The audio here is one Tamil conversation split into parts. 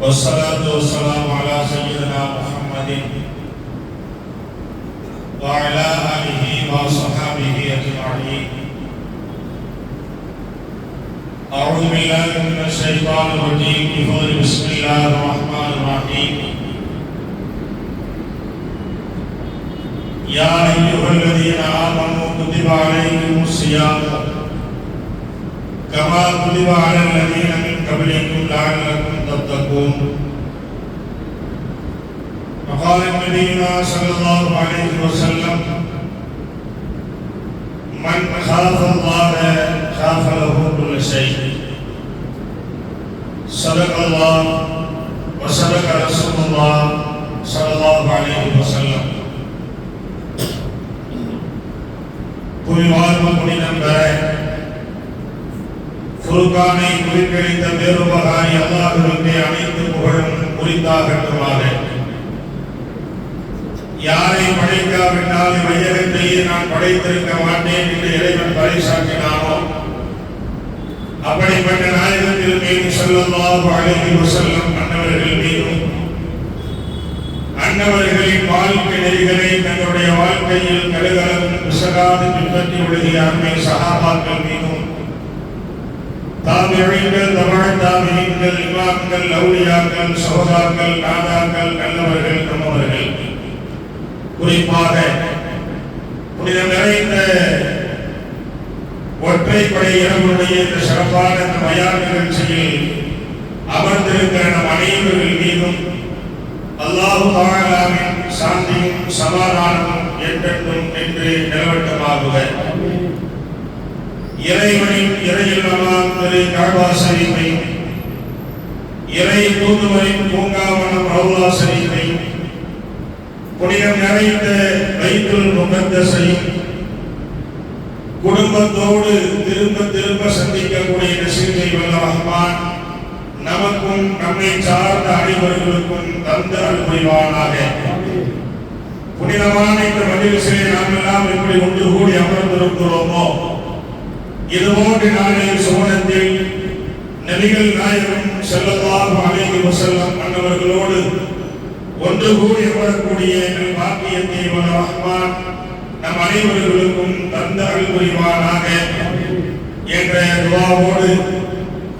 والصلاة والسلام على سيدنا محمد وعلى آله وصحبه أجمعين أعوذ بالله من الشيطان الرجيم بفضل بسم الله الرحمن الرحيم يا أيها الذين آمنوا كتب عليكم الصيام كما كتب على الذين من قبل انتو لعنکم تبتکون فقال النبینا صلی اللہ علیہ وسلم من خاف اللہ ہے خاف لہو کل شیخ صدق اللہ و صدق رسول اللہ صلی اللہ علیہ وسلم کوئی بات میں کوئی نمبر ہے குருகானை குறிப்பிடித்த பேருபகாரி அல்லாஹுவிற்கு அனைத்து புகழும் குறித்தாகட்டுமாக யாரை படைக்காவிட்டால் வையகத்தையே நான் படைத்திருக்க மாட்டேன் என்று இறைவன் பரிசாற்றினானோ அப்படிப்பட்ட நாயகத்தில் மீது செல்லல்லாஹு அலைஹி வஸல்லம் அன்னவர்கள் மீதும் அன்னவர்களின் வாழ்க்கை நெறிகளை தங்களுடைய வாழ்க்கையில் கருகலம் விசகாது பின்பற்றி ஒழுகிய அருமை சகாபாக்கள் மீதும் தாபியங்கள் தமிழ் தாபியங்கள் இமாக்கள் லௌலியாக்கள் சோதாக்கள் நாதாக்கள் நல்லவர்கள் நம்மவர்கள் குறிப்பாக புனிதம் நிறைந்த ஒற்றைப்படை இரவுடைய இந்த சிறப்பான இந்த மயான நிகழ்ச்சியில் அமர்ந்திருக்கிற நம் அனைவர்கள் மீதும் அல்லாஹு தாலாவின் சாந்தியும் சமாதானமும் என்றென்றும் என்று நிலவட்டமாகுக. இறைவனின் இறையில்லமாம் திரு காபா ஷரீஃபையும் இறை தூதுவரின் பூங்காவனம் ரவுலா ஷரீஃபையும் புனிதம் நிறைந்த வைத்துல் முகந்தசை குடும்பத்தோடு திரும்ப திரும்ப சந்திக்கக்கூடிய நசீமை வல்ல ரஹ்மான் நமக்கும் நம்மை சார்ந்த அனைவர்களுக்கும் தந்த அனுபவிவானாக புனிதமான இந்த மஜிலிசிலே நாம் எல்லாம் எப்படி ஒன்று கூடி அமர்ந்திருக்கிறோமோ இதுபோன்று நாளில் சோனத்தில் நபிகள் நாயகம் செல்லல்லாஹு அலைஹி வஸல்லம் மன்னவர்களோடு ஒன்று கூடி வரக்கூடிய நல் பாக்கியத்தை வல்ல ரஹ்மான் நம் அனைவர்களுக்கும் தந்த அருள் புரிவானாக என்ற துவாவோடு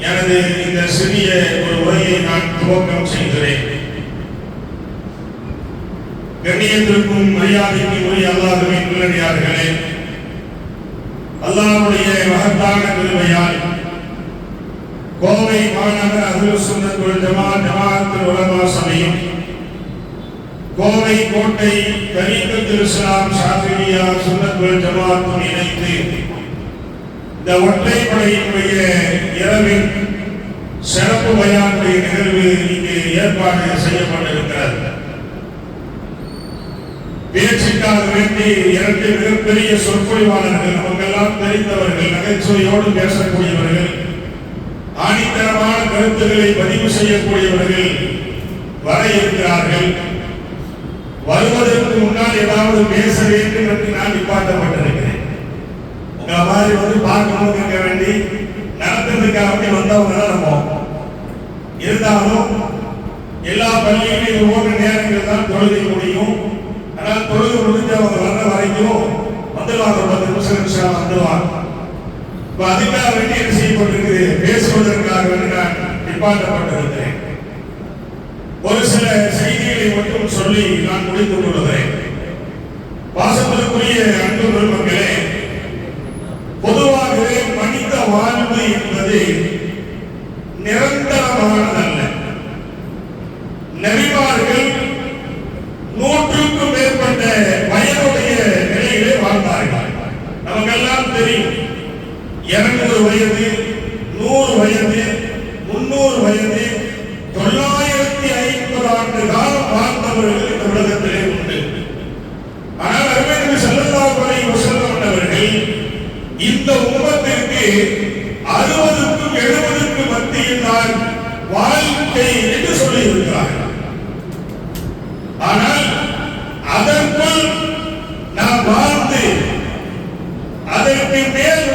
எனது இந்த சிறிய ஒரு உரையை நான் துவக்கம் செய்கிறேன். கண்ணியத்திற்கும் மரியாதைக்கும் உரிய அல்லாதவை நல்லடியார்களே அல்லாவுடைய மகத்தான கிருபையால் கோவை மாநகர அருள் சுன்னத்துல் ஜமாத் ஜமாஅத்துல் உலமா சமயம் கோவை கோட்டை தரீக்கத்துல் இஸ்லாம் ஷாஃபிலியா சுன்னத்துல் ஜமாத்தும் இணைத்து இந்த ஒற்றைப்படையினுடைய இரவின் சிறப்பு பயானுடைய நிகழ்வு இங்கே ஏற்பாடு செய்யப்பட்டது. பேச்சுக்காக வேண்டி இரண்டு மிகப்பெரிய சொற்பொழிவாளர்கள் நமக்கெல்லாம் தெரிந்தவர்கள் நகைச்சுவையோடு பேசக்கூடியவர்கள் ஆணித்தரமான கருத்துக்களை பதிவு செய்யக்கூடியவர்கள் வர இருக்கிறார்கள். வருவதற்கு முன்னால் ஏதாவது பேச வேண்டும் என்று நான் நிப்பாட்டப்பட்டிருக்கிறேன். உங்களை மாதிரி வந்து பார்க்கணும் வேண்டி நடத்துறதுக்காக வேண்டி வந்தவங்க தான் நம்ம. இருந்தாலும் எல்லா பள்ளியிலும் இது போன்ற நேரங்கள் தான் தொழுகை முடியும். ஆனால் தொழுகை முடிஞ்சு அவங்க வர்ற வரைக்கும் வந்துடுவாங்க ஒரு பத்து நிமிஷம் நிமிஷம் வந்துடுவாங்க இப்ப அதுக்காக வேண்டி என்ன செய்யப்பட்டிருக்கு பேசுவதற்காக வேண்டி நான் நிப்பாட்டப்பட்டிருக்கிறேன். ஒரு சில செய்திகளை மட்டும் சொல்லி நான் முடித்துக் கொள்கிறேன். பாசத்திற்குரிய அன்பு பெருமக்களே பொதுவாகவே மனித வாழ்வு என்பது நிரந்தரமானதல்ல. நெறிவார்கள் நூற்றுக்கும் மேற்பட்ட வயதுடைய நிலையிலே வாழ்ந்தார்கள். நமக்கெல்லாம் தெரியும். இருநூறு வயது நூறு வயது முன்னூறு வயது தொள்ளாயிரத்தி ஐம்பது ஆண்டு காலம் வாழ்ந்தவர்கள் இந்த உலகத்திலே உண்டு. ஆனால் அருமைக்கு செல்லல்லாஹு வசல்லம் அவர்கள் இந்த உம்மத்திற்கு அறுபதுக்கும் எழுபதுக்கும் மத்தியில் தான் வாழ்க்கை என்று சொல்லியிருக்கிறார்கள் இருக்கிறார்கள் ஆனால் அதற்குள் நாம் வாழ்ந்து அதற்கு மேல்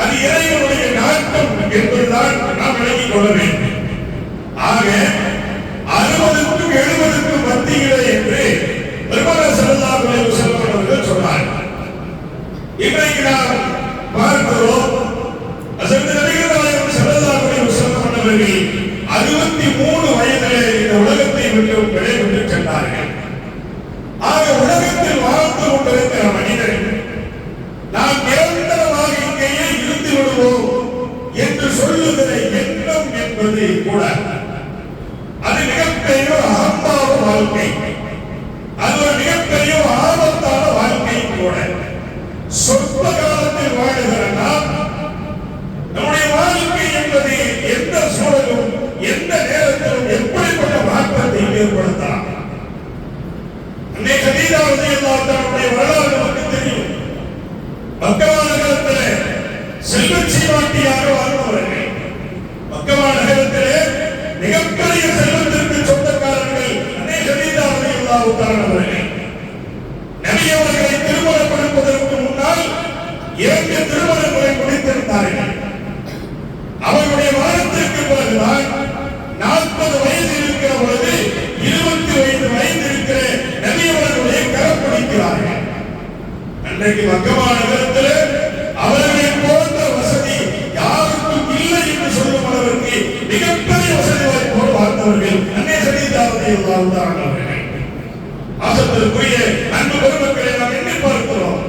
நமக்கு ஏழைகளுடைய நாட்டம் என்பதுதான் நாம் விளங்கிக் கொள்ள வேண்டும். ஆக அறுபதுக்கும் எழுபதுக்கும் மத்தியிலே Okay வாழ்ந்தார்கள். ஆசத்திற்குரிய அன்பு பெருமக்களை நாம் எண்ணி பார்க்கிறோம்?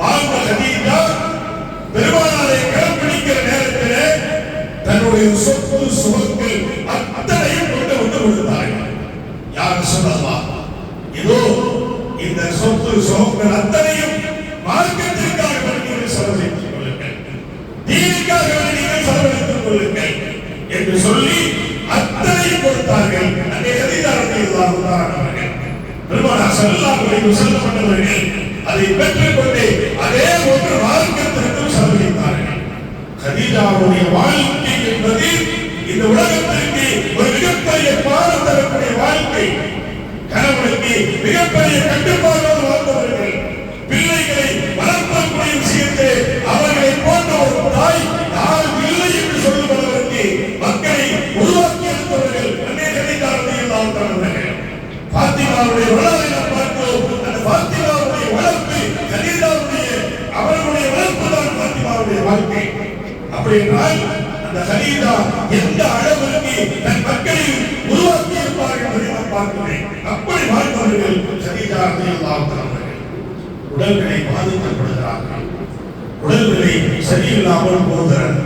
வாழ்ந்த பெருமானாரை நேரத்திலே தன்னுடைய சொத்து சுகங்கள் அத்தனையும் கொண்டு வந்து கொடுத்தார்கள். யார் சொல்லலாம் இதோ இந்த சொத்து சுகங்கள் அத்தனையும் மார்க்கத்திற்காக நீங்கள் செலவழித்துக் கொள்ளுங்கள். தீனுக்காக நீங்கள் செலவழித்துக் கொள்ளுங்கள் என்று சொல்லி அத்தனையும் கொடுத்தார்கள். அங்கே கதிதாரத்தை அதை பெற்றுக்கொண்டே அதே ஒன்று மார்க்கத்திற்கும் செலவழித்தார்கள் கதீஜாவுடைய வாழ்க்கை என்பது இந்த உலகத்திற்கு ஒரு மிகப்பெரிய பாடம் தரக்கூடிய வாழ்க்கை. கணவனுக்கு மிகப்பெரிய கட்டுப்பாடு பாத்திமாவுடைய வரலாறை நாம் பார்க்கிறோம் அந்த பாத்திமாவுடைய வளர்ப்பு கலீதாவுடைய அவர்களுடைய வளர்ப்பு தான் பாத்திமாவுடைய வாழ்க்கை. அப்படி என்றால் அந்த கலீதா எந்த அளவிற்கு தன் மக்களை உருவாக்கி இருப்பார் என்பதை நாம் பார்க்கிறேன். அப்படி வாழ்ந்தவர்கள் கலீதா அவர்கள். உடல்களை பாதிக்கப்படுகிறார்கள் உடல்நிலை சரியில்லாமல் போகிறது.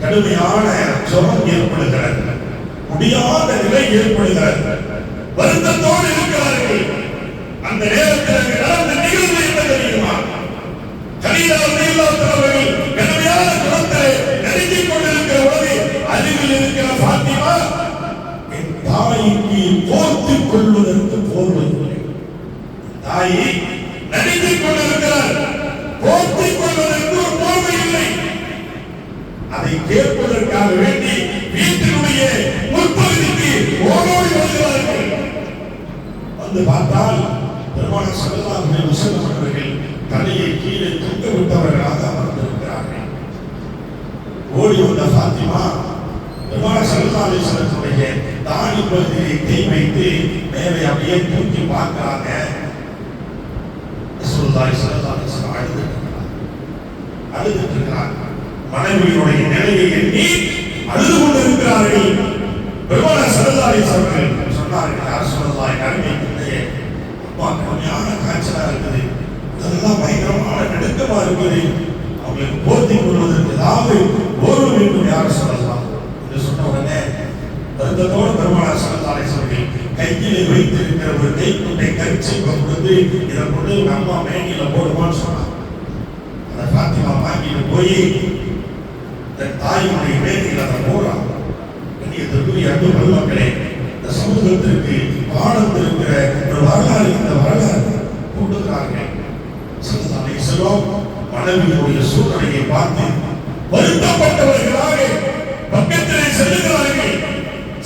கடுமையான சுரம் ஏற்படுகிறது. முடியாத நிலை ஏற்படுகிறது. வருத்தத்தோடு இருக்கிறார்கள். அந்த நேரத்தில் அங்கு நடந்த நிகழ்வு என்ன தெரியுமா? கலீலா ரலியல்லாஹு அவர்கள் கடுமையான குணத்திலே நடுங்கிக் கொண்டிருக்கிற பொழுது அருகில் இருக்கிற பாத்திமா என் தாய்க்கு போர்த்துக் கொள்வதற்கு போர்வை தாயை நடித்துக் கொண்டிருக்கிறார். போர்த்திக் கொள்வதற்கு ஒரு போர்வை இல்லை. அதை கேட்பதற்காக வேண்டி வீட்டினுடைய வந்து பார்த்தால் பெருமான சல்லல்லாஹு வஸல்லம் அவர்கள் தலையை கீழே தூக்க விட்டவர்களாக அமர்ந்திருக்கிறார்கள். ஓடி வந்த பாத்திமா பெருமான சல்லல்லாஹு அலைஹி வஸல்லமுடைய தாடி பகுதியை தீ வைத்து மேலே அப்படியே தூக்கி பார்க்கிறாங்க. ரசூலுல்லாஹி ஸல்லல்லாஹு அலைஹி நிலையை எண்ணி அழுது கொண்டிருக்கிறார்கள். பெருமான சல்லல்லாஹு அவர்கள் சொன்னார்கள் யார் சொல்லலாம் இல்லையே அப்பா கடுமையான காய்ச்சலாக இருக்குது அதெல்லாம் பயங்கரமான நடுக்கமா இருக்குது அவங்களுக்கு போர்த்தி கொள்வதற்கு ஏதாவது ஓர்வு வேண்டும் யார் சொல்லலாம்? என்று சொன்ன உடனே வருத்தத்தோடு பெருமான சல்லல்லாஹு சொல்லி கையிலே வைத்திருக்கிற ஒரு கைக்குட்டை கரிச்சி கொடுத்து இதை கொண்டு உங்க அம்மா மேனியில போடுவான்னு சொன்னாங்க அதை பாத்திமா வாங்கிட்டு போய் தன் தாயினுடைய மேனியில் அதை போடுறான். கண்ணியத்திற்குரிய அன்பு பெருமக்களே இந்த சமூகத்திற்கு பாடத்திருக்கிற ஒரு வரலாறு இந்த வரலாறு கூட்டுகிறார்கள் சல்லல்லாஹு செல்வம் மனைவியுடைய சூழ்நிலையை பார்த்து வருத்தப்பட்டவர்களாக பக்கத்திலே செல்லுகிறார்கள்.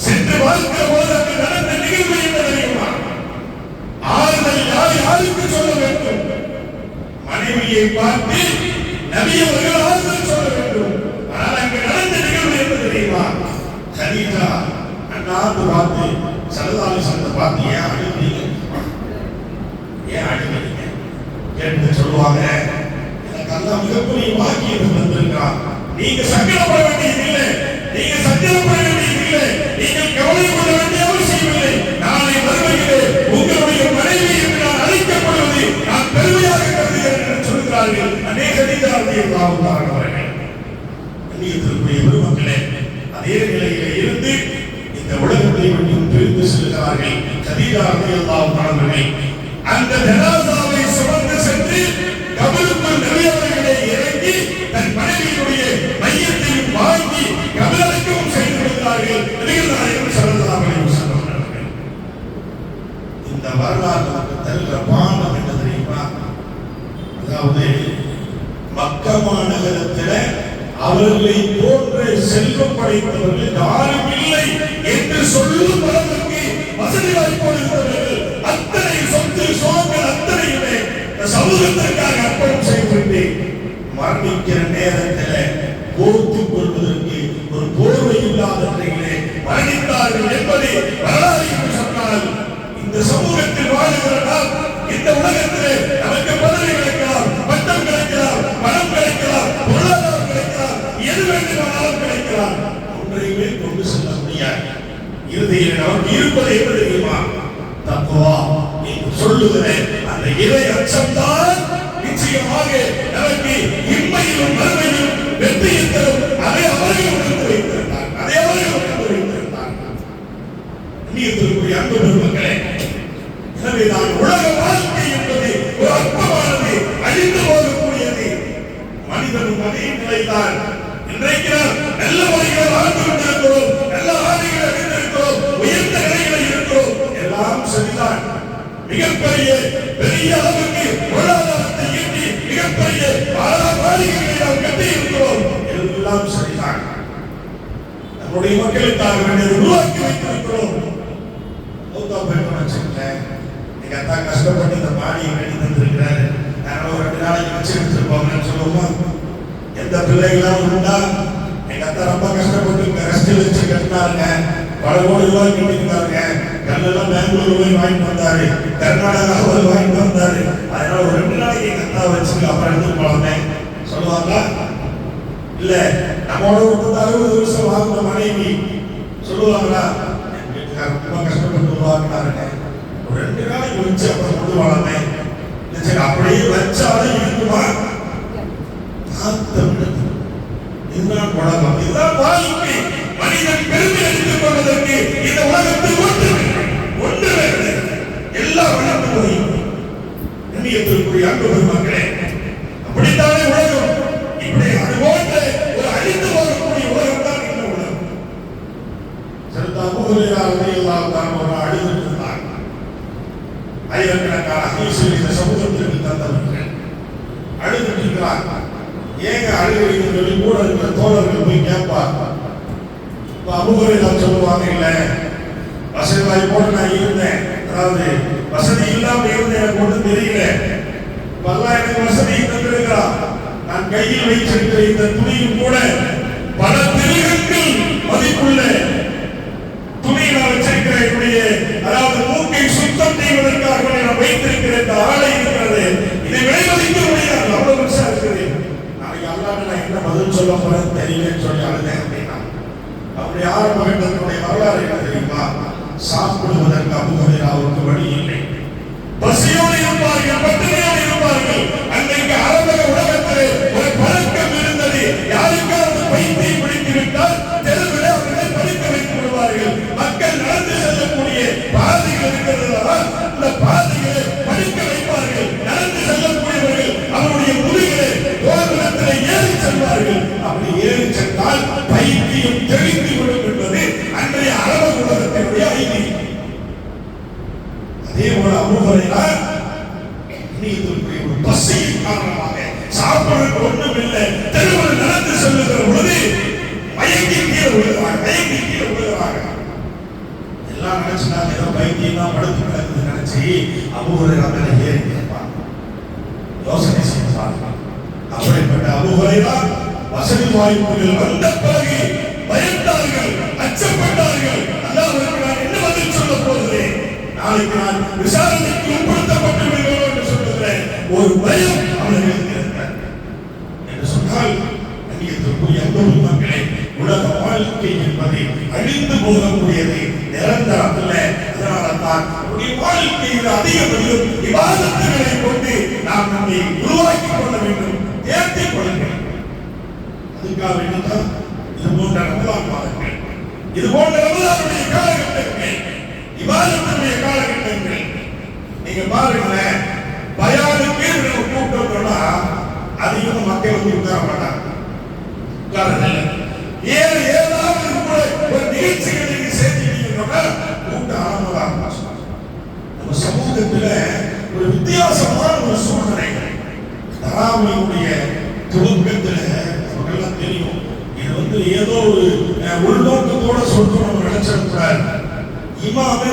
சென்று பார்க்கிற போது அங்கு நடந்த நிகழ்வு என்ன தெரியுமா? ஆறுதல் யார் யாருக்கு சொல்ல வேண்டும்? மனைவியை பார்த்து நபி ஆறுதல் சொல்ல வேண்டும். ஆனால் அங்கு நடந்த நிகழ்வு என்ன தெரியுமா? கரீஜா அண்ணாந்து பார்த்து சரதாலி பார்த்து ஏன் அழுகிறீங்க ஏன் அழுகிறீங்க கேட்டு சொல்லுவாங்க எனக்கு அல்லாஹ் மிகப்பெரிய வாக்கியம் தந்திருக்கிறான் நீங்க சங்கடப்பட வேண்டியது இல்லை நீங்க சங்கடப்பட வேண்டியது இல்லை நீங்கள் கவலைப்பட வேண்டிய அவசியம் இல்லை நாளை மறுமையிலே உங்களுடைய மனைவி என்று நான் அழைக்கப்படுவது நான் பெருமையாக கருதுகிறேன் என்று சொல்கிறார்கள் அநேக நீதியாளர்கள் அவர்கள் அந்நியத்திற்குரிய பெருமக்களே அதே நிலையிலே இருந்து இந்த உலகத்தை விட்டு பிரிந்து கதீரா கதீஜா ரலியல்லாஹு அவர்கள் அந்த ஜனாசாவை சுமந்து சென்று கபருக்குள் நபியவர்களே இறங்கி தன் மனைவியினுடைய மையத்தையும் வாங்கி கபலடக்கமும் செய்து விடுகிறார்கள் நபிகள் நாயகம் ஸல்லல்லாஹு அலைஹி வஸல்லம் இந்த வரலாறு நமக்கு தருகிற பாடம் என்ன தெரியுமா? அதாவது மக்க மாநகரத்தில் அவர்களை போன்ற செல்வம் படைத்தவர்கள் யாருமே இந்த அர்ப்பணம் செய்துவிட்டு மரணிக்கிற நேரத்தில் போர்த்துக் கொள்வதற்கு ஒரு போர்வை இல்லாத நிலையிலே மரணித்தார்கள் என்பதை வரலாறு என்று சொன்னால் இந்த சமூகத்தில் வாழுகிற நாம் இந்த உலகத்திலே நமக்கு பதவி கிடைக்கலாம் பட்டம் கிடைக்கலாம் பணம் கிடைக்கலாம் பொருளாதாரம் கிடைக்கலாம் எது வேண்டுமானாலும் கிடைக்கலாம். ஒன்றையுமே கொண்டு செல்ல முடியாது. இறுதியில் நமக்கு இருப்பது எப்படி தெரியுமா? தக்குவா என்று சொல்லுகிற அந்த இறை அச்சம்தான் மிகப்பெரிய பெரிய அளவுக்கு பொருளாதாரத்தை ஈட்டி மிகப்பெரிய மாளிகைகளை நாம் கட்டி இருக்கிறோம் எல்லாம் சரி. நம்முடைய மக்களுக்காக வேண்டியது உருவாக்கி வைத்திருக்கிறோம். மூத்தா போயிட்டு வச்சுக்கிட்டேன் எங்க அத்தா கஷ்டப்பட்டு இந்த பாடியை கட்டி தந்திருக்கிறாரு. அதனால ஒரு ரெண்டு நாளைக்கு வச்சு எடுத்துருப்பாங்கன்னு சொல்லுவோம்? எந்த பிள்ளைகளாம் உண்டா? எங்க அத்தா ரொம்ப கஷ்டப்பட்டு ரெஸ்ட் வச்சு கட்டினாருங்க பல கோடி ரூபாய் கட்டியிருந்தாருங்க கல்லெல்லாம் பெங்களூர் போய் வாங்கிட்டு வந்தாரு. கர்நாடகா போய் வாங்கிட்டு வந்தாரு. அதனால ஒரு ரெண்டு நாளைக்கு எங்க அத்தா வச்சுக்க அப்புறம் எடுத்து போலாமே. சொல்லுவாங்களா? இல்லை. போன ஒரு அறுபது வருஷம் வாழ்ந்த மனைவி சொல்லுவாங்களா ரொம்ப கஷ்டப்பட்டு உருவாக்கினாருங்க ஒரு ரெண்டு நாளைக்கு வச்சு அப்புறம் கொண்டு வரலாமே சரி அப்படியே வச்சாலும் இருக்குமா காத்தம் இதுதான் உலகம் இதுதான் வாழ்க்கை மனிதன் பெருமை அடித்துக் கொள்வதற்கு இந்த உலகத்தில் ஒன்று வேண்டும். ஒன்று வேண்டும் வளர்ந்து போய் கண்ணியத்திற்குரிய அன்பு பெருமக்களே சரிதா எல்லாம் தான் ஒரு ஆயிரக்கணக்கான ஹதீஸில் இந்த சமூகத்திற்கு தந்தவர்கள் அழுதுட்டு ஏங்க அழுகிறீங்கன்னு சொல்லி கூட இருக்கிற தோழர்கள் போய் கேட்பார். இப்ப அபுகுரையில் சொல்லுவாங்க இல்ல வசதி வாய்ப்போடு நான் இருந்தேன். அதாவது வசதி இல்லாம இருந்தேன் எனக்கு ஒன்றும் தெரியல. எனக்கு வசதி தந்திருக்கிறான் நான் கையில் வைத்திருக்கிற இந்த துணியும் கூட பல திருகங்கள் மதிப்புள்ள துணி நான் வச்சிருக்கிறேன் என்னுடைய அதாவது மூக்கை சுத்தம் செய்வதற்காக நான் வைத்திருக்கிற இந்த ஆடை இருக்கிறது இதை விலைமதிக்க முடியாது அவ்வளவு பெருசா இருக்குது நாளைக்கு அல்லாஹ் நான் என்ன பதில் சொல்ல போறேன் தெரியலன்னு சொல்லி அழுதேன் அப்படின்னா அப்படி வரலாறு என்ன தெரியுமா? சாப்பிடுவதற்கு அபுகரை வழி இல்லை. பசியோடு இருப்பார்கள் பட்டினியோடு இருப்பார்கள். அன்றைக்கு அரபக உலகத்திலே ஒரு பழக்கம் இருந்தது. யாருக்காவது பைத்தியம் பிடித்து விட்டால் தெருவில் அவர்களை படிக்க வைத்து விடுவார்கள் மக்கள் நடந்து செல்லக்கூடிய பாதைகள் இருக்கிறதா அந்த பாதைகளை படிக்க வைப்பார்கள். நடந்து செல்லக்கூடியவர்கள் அவருடைய முதுகிலே கோபுரத்திலே ஏறி செல்வார்கள். அப்படி ஏறி சென்றால் பை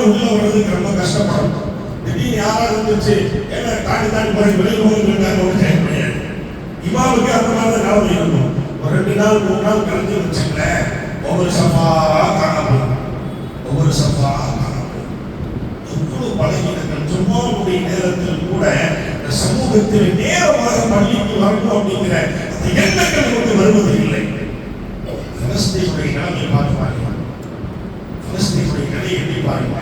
உள்ள வர்றதுக்கு ரொம்ப கஷ்டப்படும் திடீர்னு யாராவது இருந்துச்சு ஏன்னா தாண்டி தாண்டி போய் வெளியில் போகிறதுக்காக ஒரு டைம் கிடையாது இமாமுக்கு அந்த மாதிரி இருக்கும். ஒரு ரெண்டு நாள் மூணு நாள் கழிஞ்சு வச்சுங்களேன் ஒவ்வொரு சஃபாவா காணப்படும் ஒவ்வொரு சஃபாவா காணப்படும் எவ்வளவு பழகினங்கள் சும்மா நேரத்தில் கூட இந்த சமூகத்தில் நேரமாக பள்ளிக்கு வரணும் அப்படிங்கிற அந்த எண்ணங்கள் கொண்டு வருவது இல்லை பலஸ்தீனுடைய நிலைமை பார்த்து பாருங்க பலஸ்தீனுடைய நிலையை எண்ணி பாருங்க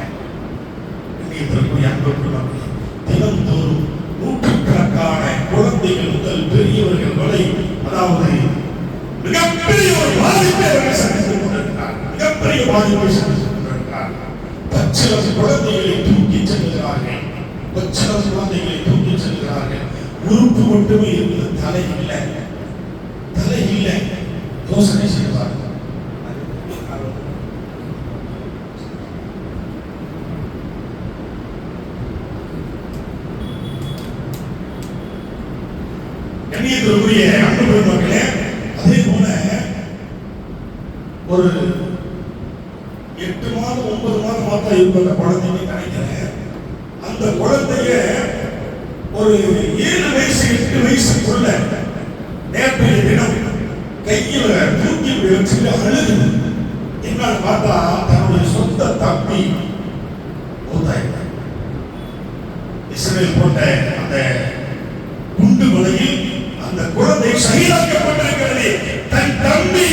இன்றைய அன்பு மக்கள் தினந்தோறும் நூற்றுக்கணக்கான குழந்தைகள் முதல் பெரியவர்கள் வரை அதாவது மிகப்பெரிய ஒரு பாதிப்பை அவர்கள் சந்தித்துக் கொண்டிருக்கிறார் மிகப்பெரிய பாதிப்பை சந்தித்துக் கொண்டிருக்கிறார் பச்சிலம் குழந்தைகளை தூக்கி செல்கிறார்கள் பச்சிலம் குழந்தைகளை தூக்கி செல்கிறார்கள் உறுப்பு மட்டுமே இருக்குது தலை இல்லை தலை இல்லை யோசனை செய்வார்கள் கண்ணியத்திற்குரிய அன்பு பெருமக்களே அதே போல ஒரு எட்டு மாதம் ஒன்பது மாதம் பார்த்தா இருக்கும் அந்த குழந்தைங்க நினைக்கிறேன் அந்த குழந்தைய ஒரு ஏழு வயசு எட்டு வயசுக்குள்ள நேற்றைய தினம் கையில தூக்கி வச்சுட்டு அழுது என்னன்னு பார்த்தா தன்னுடைய சொந்த தம்பி மூத்தாயிட்டார் இஸ்ரேல் போட்ட அந்த குழந்தை சகிதாக்கப்பட்டிருக்கிறது தன் தம்பி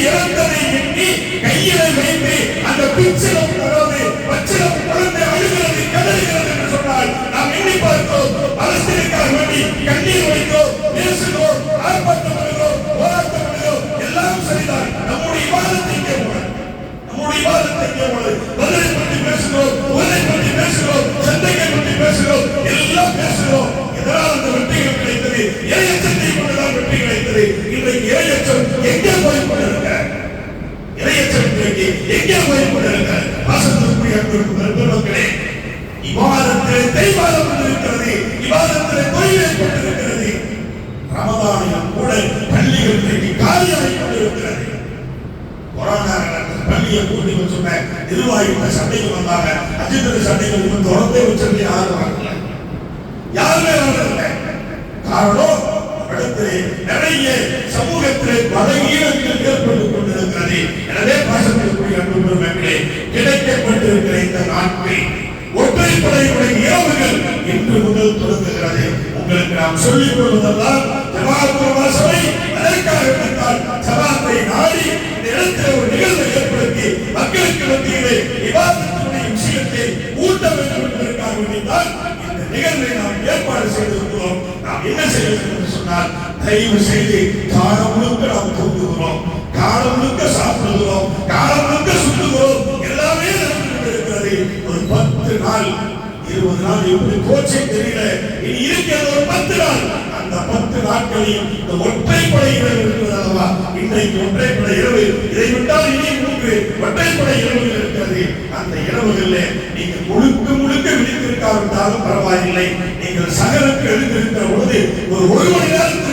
இறையச்சம் எங்கே போய் கொண்டிருக்க? இறையச்சம் இன்றைக்கு எங்கே போய் கொண்டிருக்க? வாசத்திற்குரிய அன்பிற்கு பெருமக்களே விவாதத்திலே தெய்வாதம் கொண்டிருக்கிறது விவாதத்திலே தொழில் ஏற்பட்டிருக்கிறது ரமதானிலும் கூட பள்ளிகள் இன்றைக்கு காலியாகிக் கொண்டிருக்கிறது. கொரோனா நேரத்தில் பள்ளியை கூட்டி வச்சுட்ட நிர்வாகிகள் சண்டைக்கு வந்தாங்க. அஜித் சண்டைகள் இப்ப தொடர்ந்தே வச்சிருந்து யாரும் வரல யாருமே வரல காரணம் இடத்திலே நிறைய சமூகத்திலே பலகீனங்கள் ஏற்பட்டுக் கொண்டிருக்கிறது. எனவே பாசத்திற்குரிய அன்பு பெருமக்களே கிடைக்கப்பட்டிருக்கிற இந்த நாட்கள் ஒற்றைப்படையுடைய இரவுகள் இன்று முதல் தொடங்குகிறது. உங்களுக்கு நாம் சொல்லிக் கொள்வதெல்லாம் ஜமாத்துலமா சபை அதற்காக இருந்தால் ஜமாத்தை நாடி இந்த இடத்தில் ஒரு நிகழ்வை ஏற்படுத்தி மக்களுக்கு மத்தியிலே விவாதத்தினுடைய விஷயத்தை ஊட்ட வேண்டும் என்பதற்காக வேண்டித்தான் இந்த நிகழ்வை நாம் ஏற்பாடு செய்திருக்கிறோம். நாம் என்ன செய்ய வேண்டும் என்று சொன்னால் தயவு செய்து காலம் முழுக்க நாம் தூங்குகிறோம் காலம் முழுக்க சாப்பிடுகிறோம் காலம் முழுக்க சுற்றுகிறோம் எல்லாமே இருக்கிறது ஒரு பத்து நாள் இருபது நாள் எப்படி கோச்சை தெரியல இனி இருக்கிறது ஒரு பத்து நாள் அந்த பத்து நாட்களையும் இந்த ஒற்றைப்படை இரவு இருக்கிறது அல்லவா இன்றைக்கு ஒற்றைப்படை இரவு இதை விட்டால் இனி மூன்று ஒற்றைப்படை இரவுகள் இருக்கிறது அந்த இரவுகளில் நீங்கள் முழுக்க முழுக்க விழித்திருக்காவிட்டாலும் பரவாயில்லை நீங்கள் சகலுக்கு எழுந்திருக்கிற பொழுது ஒரு ஒரு மணி நேரத்தில்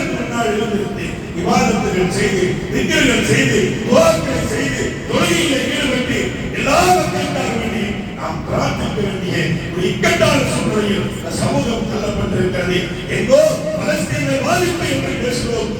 எழுந்திருந்து விவாதத்துகள் செய்து திக்கல்கள் செய்து துவாக்களை செய்து தொழுகையில் ஈடுபட்டு எல்லா மக்களுக்காக வேண்டி நாம் பிரார்த்திக்க வேண்டிய ஒரு இக்கட்டான சூழ்நிலையில் சமூகம் தள்ளப்பட்டிருக்கிறது. எங்கோ பலஸ்தீன பாதிப்பு என்று பேசுகிறோம்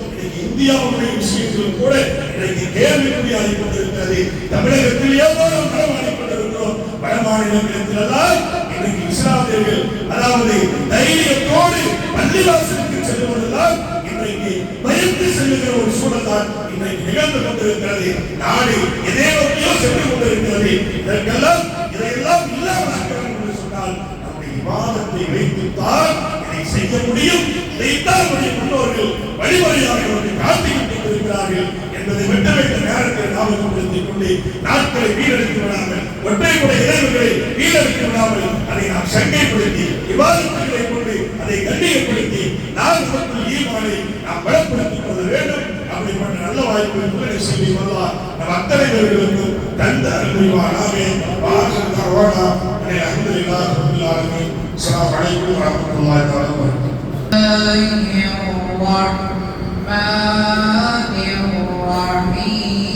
இந்தியாவுடைய விஷயத்தில் கூட இன்றைக்கு கேள்விக்குறியாகி கொண்டிருக்கிறது தமிழகத்தில் எவ்வளவு படம் களமாடிக் கொண்டிருக்கிறோம் வட மாநிலங்களில் இன்றைக்கு இஸ்லாமியர்கள் அதாவது தைரியத்தோடு பள்ளிவாசலுக்கு செல்வதெல்லாம் இன்றைக்கு பயந்து செல்ல ஒரு சூழல் தான் இன்றைக்கு நிகழ்ந்து கொண்டிருக்கிறது. நாடு எதே நோக்கியோ சென்று கொண்டிருக்கிறது. இதற்கெல்லாம் இதையெல்லாம் இல்லாமல் என்று சொன்னால் நம்முடைய விவாதத்தை வைத்துத்தான் இதை செய்ய முடியும். இதைத்தான் நம்முடைய முன்னோர்கள் வழிமுறையாக நமக்கு காட்டிவிட்டு கொண்டிருக்கிறார்கள் என்பதை வெட்ட வைத்த நேரத்தில் ஞாபகப்படுத்திக் கொண்டு நாட்களை வீணடித்து விடாமல் ஒற்றைப்படை இளைஞர்களை வீணடித்து விடாமல் அதை நாம் சங்கைப்படுத்தி விவாதத்துகளை கொண்டு அதை கண்ணியப்படுத்தி நாம் நமக்குள் ஈமானை நாம் பலப்படுத்திக் கொள்ள வேண்டும் அப்படிப்பட்ட நல்ல வாய்ப்பு துணை செய்தி வரலாம் நம் அத்தனை பேர்களுக்கும் தந்த அருள்வானாவே வாசல் தருவானா அல்ஹம்துலில்லாஹ் ரப்பில் ஆலமீன் அஸ்ஸலாமு அலைக்கும் வரஹ்மத்துல்லாஹி வபரகாத்துஹு الله الرحمن الرحيم